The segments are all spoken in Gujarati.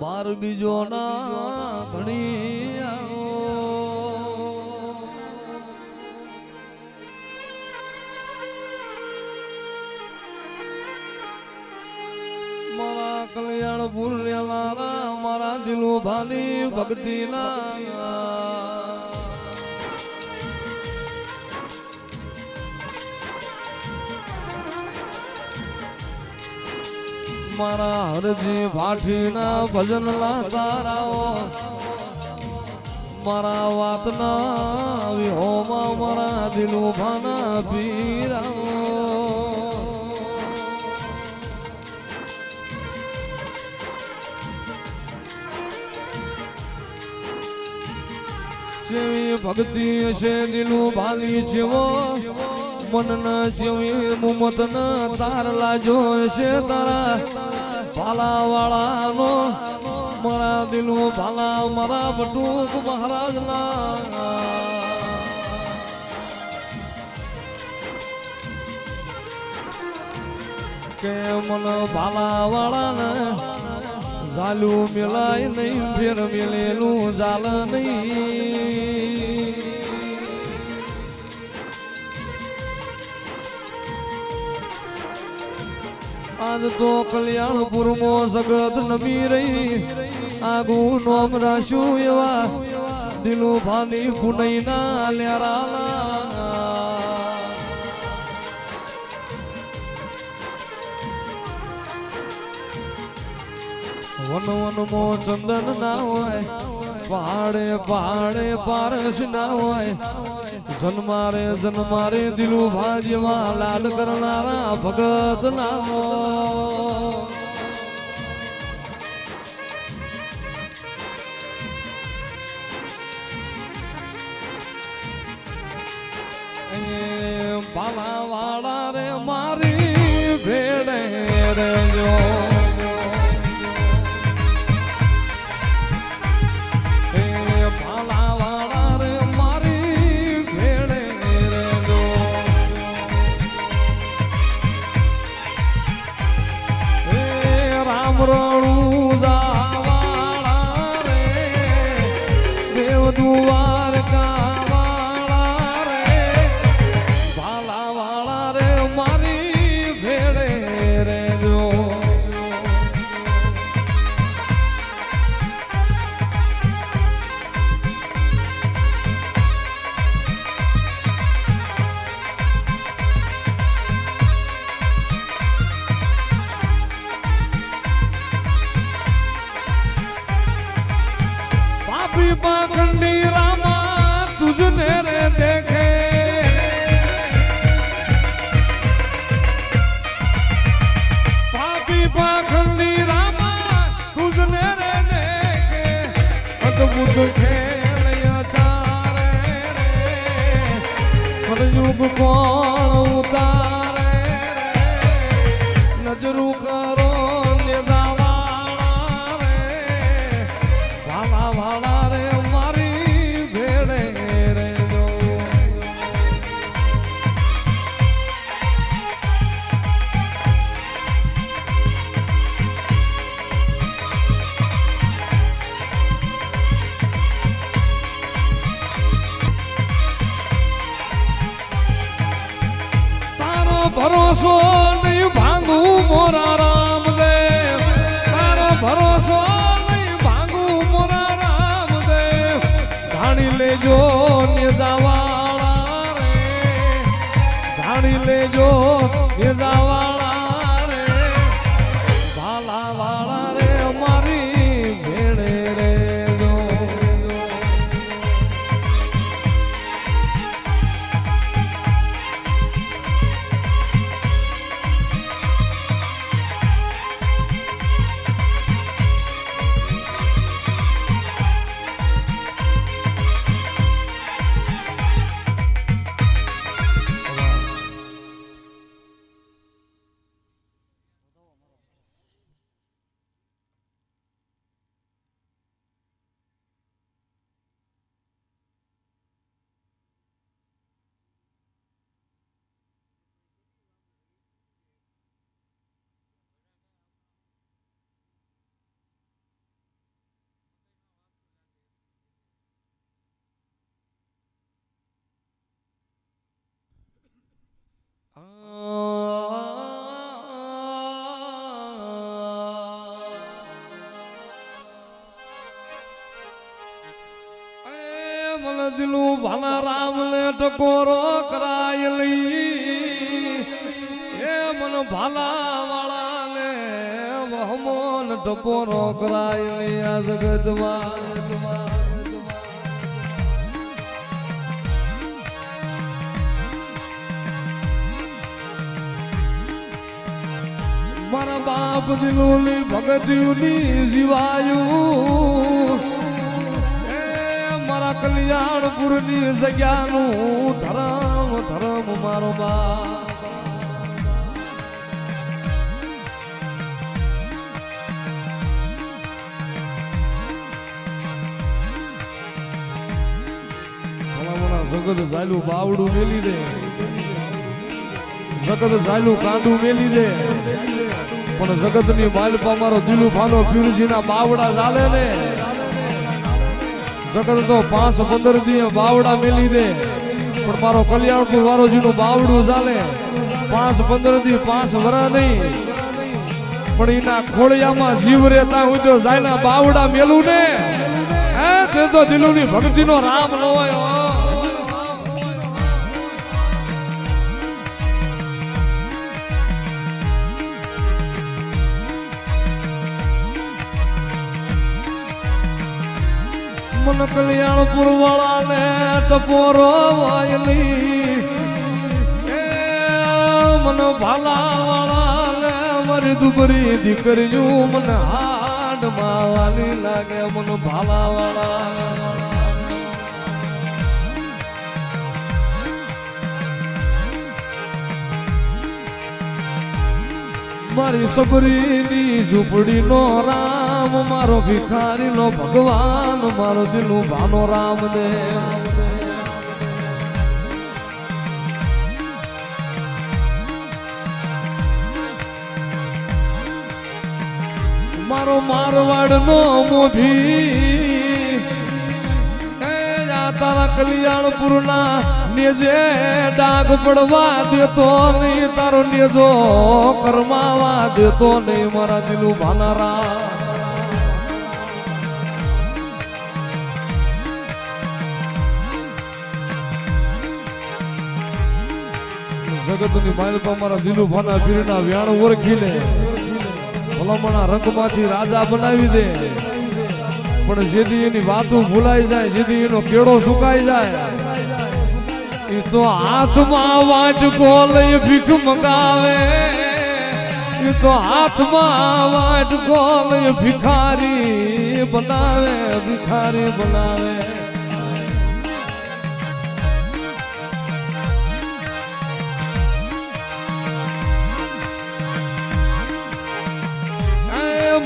બાર બીજો ના ધણી. મારા કલ્યાણ પુણ્યલારા મારા દિલો ભાની ભક્તિના મારા હરજી ભાઠીના ભજન તારાઓ મારા વાતના વિહોમાં મારા દિલું ભાના પીરાઓ. જેવી ભક્તિ હશે દિલું ભાલી જેવો. મન જેવી મુમત ન તાર લાજો હશે તારા ભાલા વાળાનો મારા દિલું ભાલા મારા બટુક મહારાજ ના કે મન ભાલા વાળાને ઝાલું મેલાય નહીં ફેર મેલેલું જાલ નહીં આજ તો કલ્યાણપુરમાં જગત નમી રહી. આગુ નોમ રાખ્યું એવા દિલુ ભાની પુનઈના લ્યારા વન વન મો ચંદન ના હોય પહાડે પહાડે પારસ ના હોય. જન્મારે જન્મારે દિલું ભાજ્યમાં લાડ કરનારા ભગત ના હોય એ બાલા વાળા રે મારી રામ રણું દાવાળા રે દેવ દ્વારકા અદભુત ખેલ તારે રે. કળયુગ કોણ ઉતારે નજરું કરો ભરોસો નહીં ભાંગું મોરા રામદેવ. તારો ભરોસો નહીં ભાંગું મોરા રામદેવ. જાણી લેજો નિદાવાળા રે. જાણી લેજો દિલું ભલા રામ ને ટકોરો કરાયેલી. હે મન ભલા વાળા ને વહમોન ટકોરો કરાયેલી. આ જગતમાં મારા બાપ દિલોની ભગતિયુની જીવાયું. એ મારા કલ્યાણપુરની જગ્યાનું ધરમ ધરમ મારો બાપ. જગત ઝાલું બાવડું મેલી દે. જગત ઝાલું કાંડું મેલી દે. પણ જગતની માલપા મારો દિલુ ફાનો પીરજીના બાવડા ચાલે ને. જગત તો પાંચ પંદર દી બાવડા મેલી દે. પણ મારો કલ્યાણપુર વારોજીનું બાવડું ચાલે પાંચ પંદર દી પાંચ વરા નહીં. પણ એના ખોળિયામાં જીવ રહેતા હું તો જાય બાવડા મેલું ને. હે, તે તો દિલુની ભક્તિનો ભક્તિ નો રામ હો. મન કલ્યાણપુર વાળા ને ટપોરો વાયલી મન ભાલા વાળા ને મારી દુબરી દીકરીયું મન હાડ માવાની લાગે મન ભાલા વાળા મારી સબરીની ઝૂંપડીનો રામ, મારો ભિખારીનો ભગવાન, મારો દિલનું ભાનો રામ દે મારો મારવાડનો મોભી. તારા આ ના નેજે ડાગ પડવા દેતો નહીં, તારો નેજો કરમાવા દેતો નહીં, મારા દિલું ભાનારા જગતની માલપા મારા દિલુ ભાના પીરના વ્યાણ ઓળખી લે ભલામણા રંગમાંથી રાજા બનાવી દે. પણ જેથી એની વાતો ભૂલાઈ જાય, જેથી એનો કેળો સુકાઈ જાય, એ તો હાથમાં વાટકો લઈ ભીખ મગાવે. એ તો હાથમાં વાટકો લઈ ભિખારી બનાવે ભિખારી બનાવે.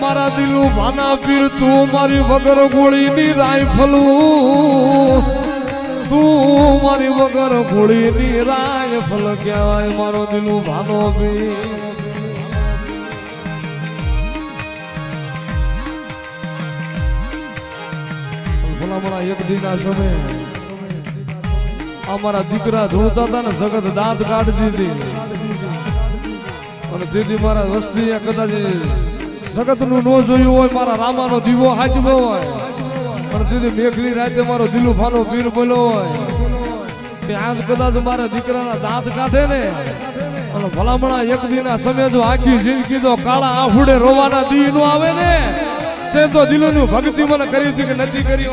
મારા દિલું ભાના પીર તું મારી વગર ગોળીની રાયફલું તું મારી વગર ગોળીની રાયફલ કહેવાય મારો દિલું ભાનો પીર ભલામણા એક દીના સમય અમારા દીકરા ધૂળતા હતા ને જગત દાંત કાઢી દીધી. અને દીદી મારા વસ્તી કદાચ જગતનું જોયું હોય, મારા રામાનો દીવો હાચવો હોય. પણ સુધી મેઘલી રાતે મારો દિલુ ફાનો પીર બોલો હોય. કે આજ કદાચ મારા દીકરાના દાંત કાઢે ને. અને ભલામણા એક દીના સમય જો આખી જિંદગી તો કાળા આફુડે રોવાના દી નો આવે ને તે તો દિલનું ભક્તિ મને કરી હતી કે નથી કરી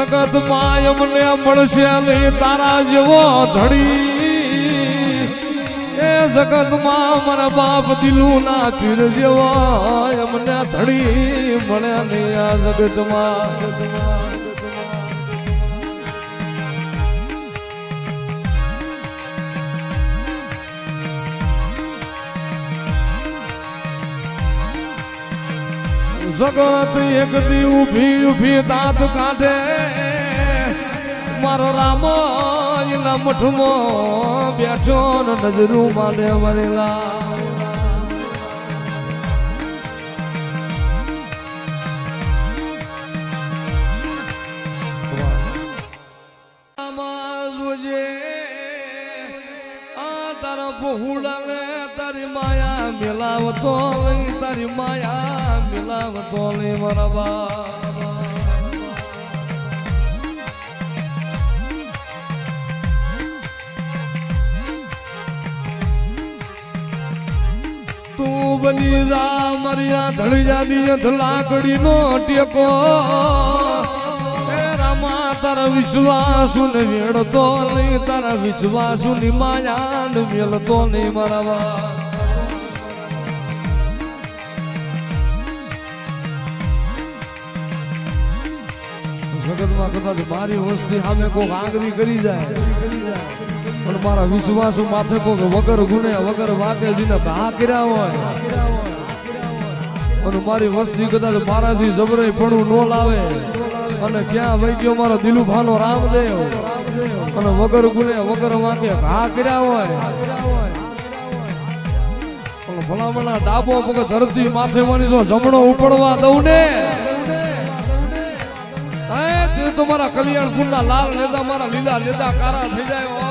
જગતમાં અમને મળશે નહીં તારા જેવો ધડી એ જગતમાં મારા બાપ દિલું ના ચીર જેવો એમને ધડી મળે નહીં આ જગતમાં. જગત એક દી ઊભી ઊભી દાંત કાઢે. મારો રામ એના મઠમાં બેઠો ને નજરું માને મરેલા જોજે બહુડાને તારી માયા મેલાવતો તારી માયા મિલાવતો લઈ મારા તું બની રા મરિયા અંધલાકડી નો ટેકો એ રામા તારા વિશ્વાસુ ને વેડતો નહીં, તારા વિશ્વાસુ ની માયા ને મેલતો નહીં મારા કદાચ મારી વસ્તી સામે કોક આંગરી કરી જાય. પણ મારા વિશ્વાસ માથે કોક વગર ગુણે વગર વાતે જીને ઘા કર્યા હોય. અને મારી વસ્તી કદાચ મારાથી જબરાઈ પણ ન લાવે. અને ક્યાં વહી ગયો મારો દિલુભાનો રામદેવ? અને વગર ગુણે વગર વાંકે ઘા કર્યા હોય. ભલામણા ડાબો પગ ધરતી માથે મારી જો જમણો ઉપડવા દઉં ને હે, તે મારા કલ્યાણ ગુંડા લાલ નેતા મારા લીલા નેતા કારા થઈ જાય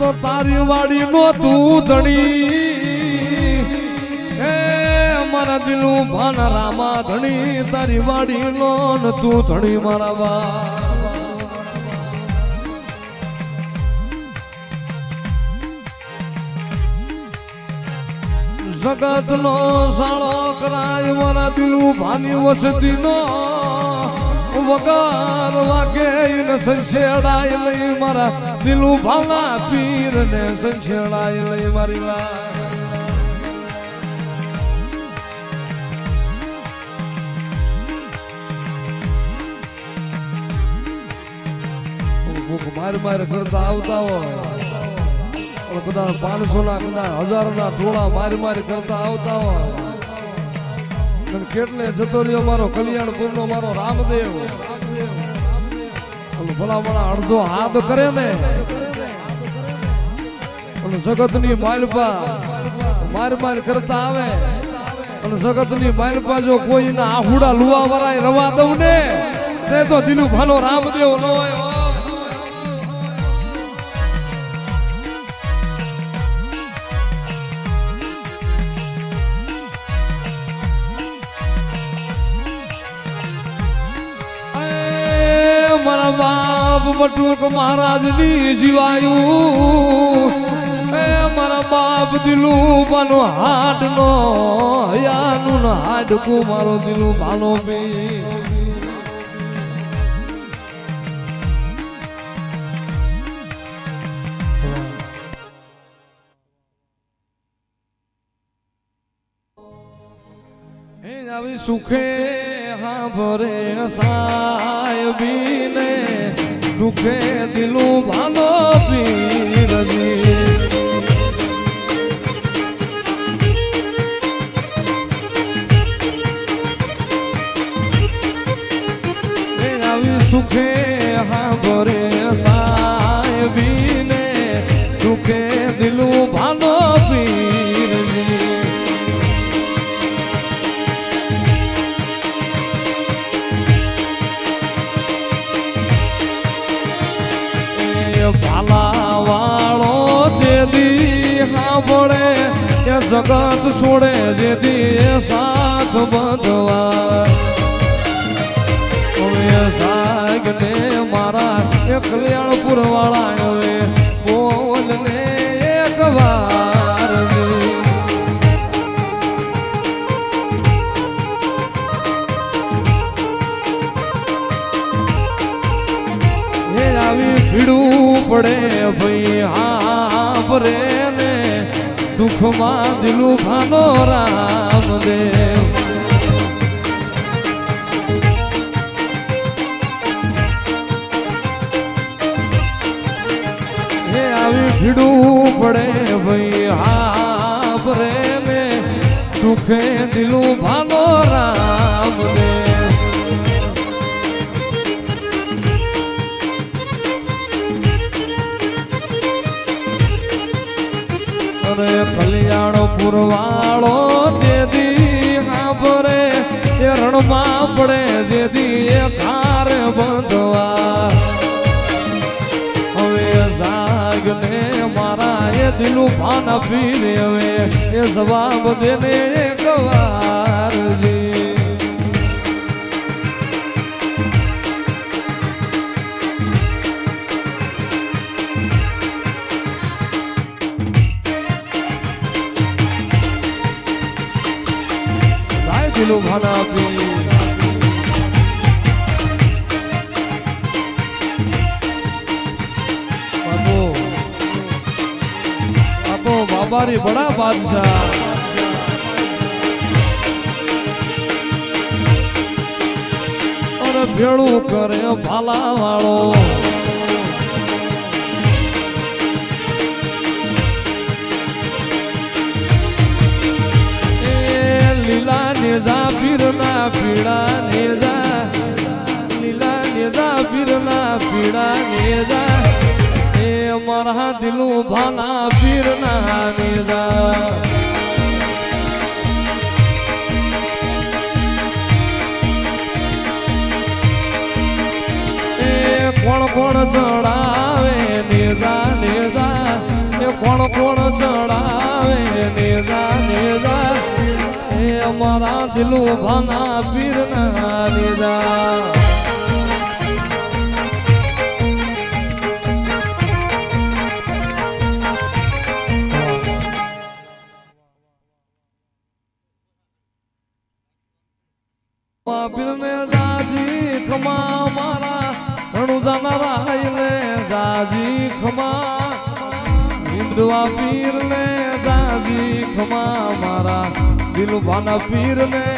તો તારી વાડી નો તું ધણી. હે મારા દિલું ભાન રામા ધણી. તારી વાડી ને તું ધણી મારા બા. જગત નો સાળો કરાય મારા દિલું ભાની વસતી નો વગર વાગે સંછેડાય લઈ મારા દિલું ભાવના પીર ને સંછેડાય લઈ મારી લા માર માર કરતા આવતા હોય. બધા પાંચસો ના કદાચ હજારો ના ટોળા મારી મારી કરતા આવતા હોય. કેટલે જતો મારો કલ્યાણપુર નો મારો રામદેવ. અને ભલા અડધો હાથ કરે ને. જગતની માલપા માર માર કરતા આવે. અને જગતની માલપા જો કોઈના આહુડા લુવા વરાય રવા દઉં ને, તે તો દિલુ ભાનો રામદેવ ન હોય. બાપ બટુક મહારાજની જીવાયું. એ મારા બાપ દિલું બાનો હાટ નો હયાનું ના મારો દિલું બાનો બી આવી સુખે હા ભરે સાહેબીને. દુખે દિલું પડે ભાઈ હા ને, દુઃખમાં દિલું ભાનો રામદેવ. એ આવી ભીડું પડે ભાઈ હા ભરે ને, દુઃખે દિલું ભાનો રામદેવ. કલ્યાણ પુરવાળો જેદી હાભરે, એ રણમાં પડે જેદી એ ખાર બંધવા હવે જાગને મારા એ દિલું પાન પીને હવે એ જવાબ દેને એક વારજી જાય દિલું ભાન પીર બાબુ આ તો બાબારી બડા બાદશાહ. અરે ભેળું કરે ભાલા વાળો નેજા પીરના પીડા નેજા લીલા નેજા પીરના પીડા નેજા એ અમારા દિલું ભાના પીરના નેજા કોણ કોણ ચડાવે નેજા નેજા એ કોણ કોણ ચડાવે નેજા નેજા એ અમારા દિલું ભાના પીરના દીદા પીરને દિલભાના પીરને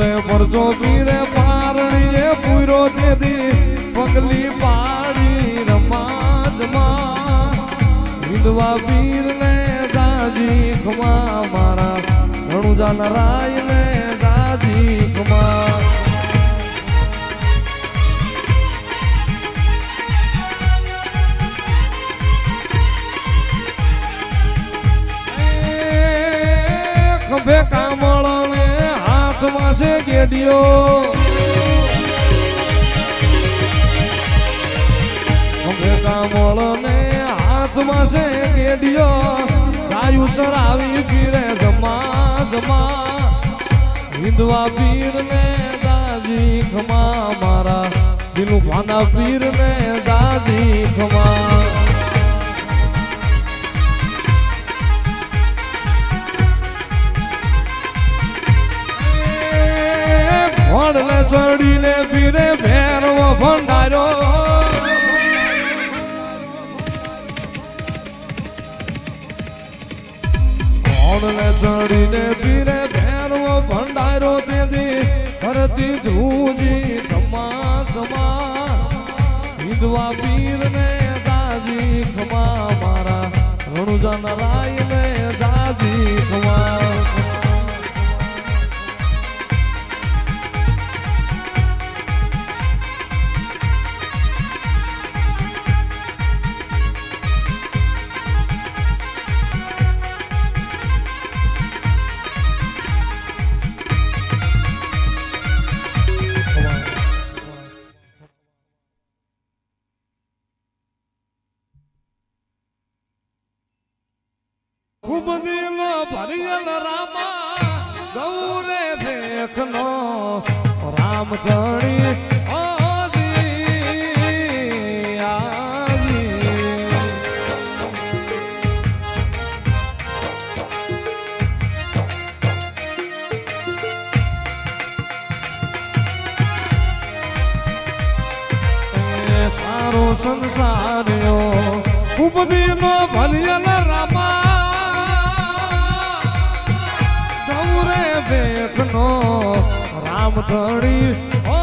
તે પરજો પીરે પારણીએ પૂરો તેથી પગલી પાડી રમાજમાં. વિધવા પીરને દાજી ખમા, મારા રણુજા નરાયને દાજી ખમા. છે ગેડિયો ખભે કામળ ને હાથમાં છે ગેડિયો ગાયું ચરાવી પીરે જમા જમા હિંદવા પીર ને દાજી ખમા મારા. દિલું ભાના પીર ને દાદી ખમા. ભણને ચડીને પીરે ભેરવો ભંડારો. ઓડલે ચડીને પીરે ભેરવો ભંડારો તેથી ધરતી ધૂજી ખમા ખમા. વિધવા પીરને દાજી ખમા. મારા રણુજન રાય ને દાજી ખમા. સારો સંસાર્યો ઉપદી નો ભલિયલ રામા ગૌરે ભેખનો રામ ધણી.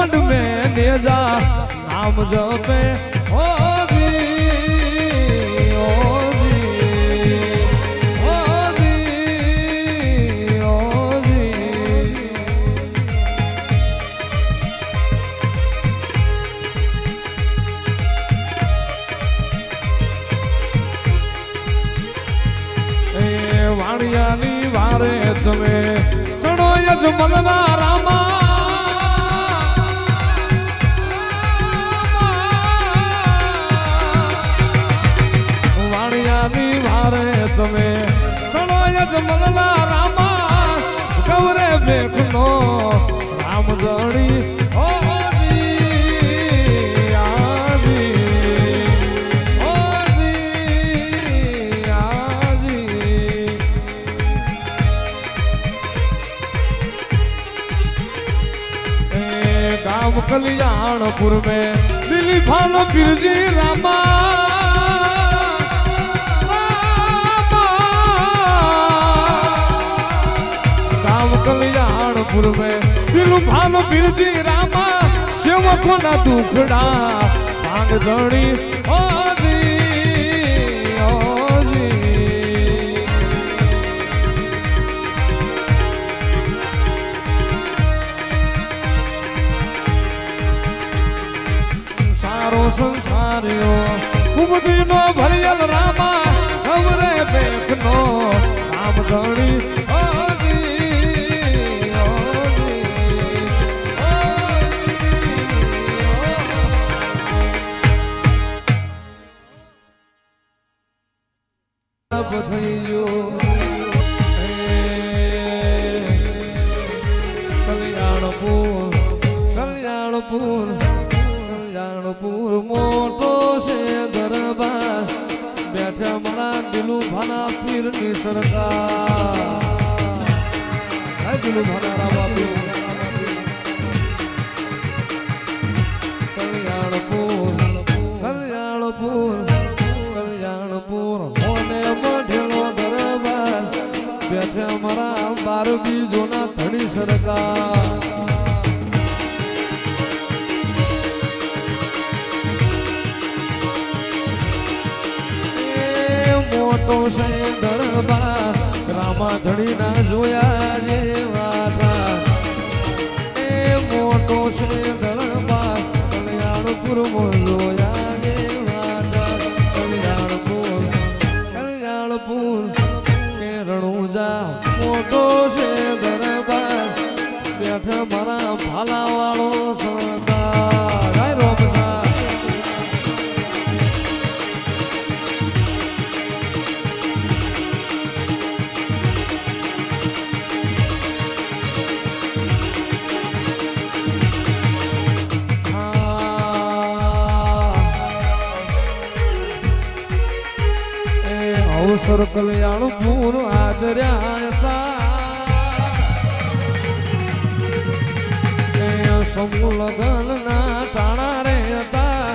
નવખંડ મેં નેજા નામ જપે ए गांव कल्याणपुर में दिल्ली भालो बिरजी रामा रामा। गांव कल्याणपुर में दिल भालो बिरजी रामा सेवको ना दुखड़ा मांग धणी ओजी સંસાર્યો નો ભરિયલ રામા ખબરે રામ ધણી ઓજી, ઓજી, ઓજી. થઈ પીરની સરકાર હે દિલું ભાના રામા પીર કલ્યાણપુર કલ્યાણપુર કલ્યાણપુર મોને મઢેલો દરબાર બેઠા મારા બાર બીજોના ધણી સરકાર છે દરબાર રામા ધણી ના જોયા જેવા એ મોટો છે દરબાર કલ્યાણપુર જોયા અવસર કલ્યાણપુર આદર્યા હતા એ સમૂહ લગન ના ટાણા રે હતા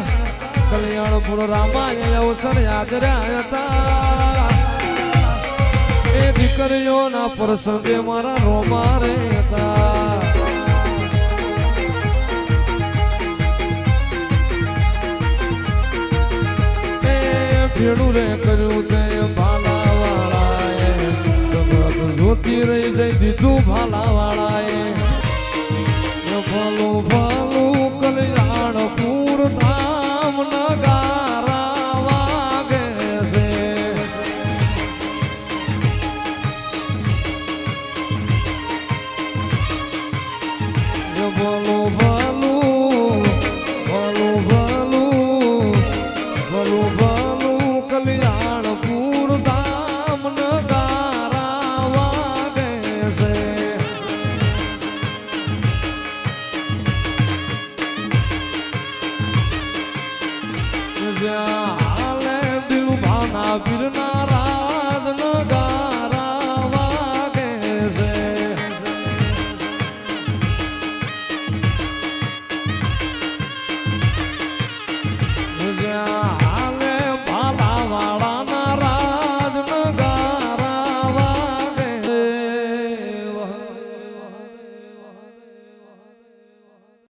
કલ્યાણપુર રામાય અવસર આદર્યા હતા એ દીકરીઓના પ્રસંગે મારા રોમા રે હતા ભેડું રે કર્યું તે સુરતી રહી જઈ દીધું ભાલા વાળાએ ભલું ભલું કલ્યાણ પૂર ધામ નગારા વાગે છે. ભલું ભલું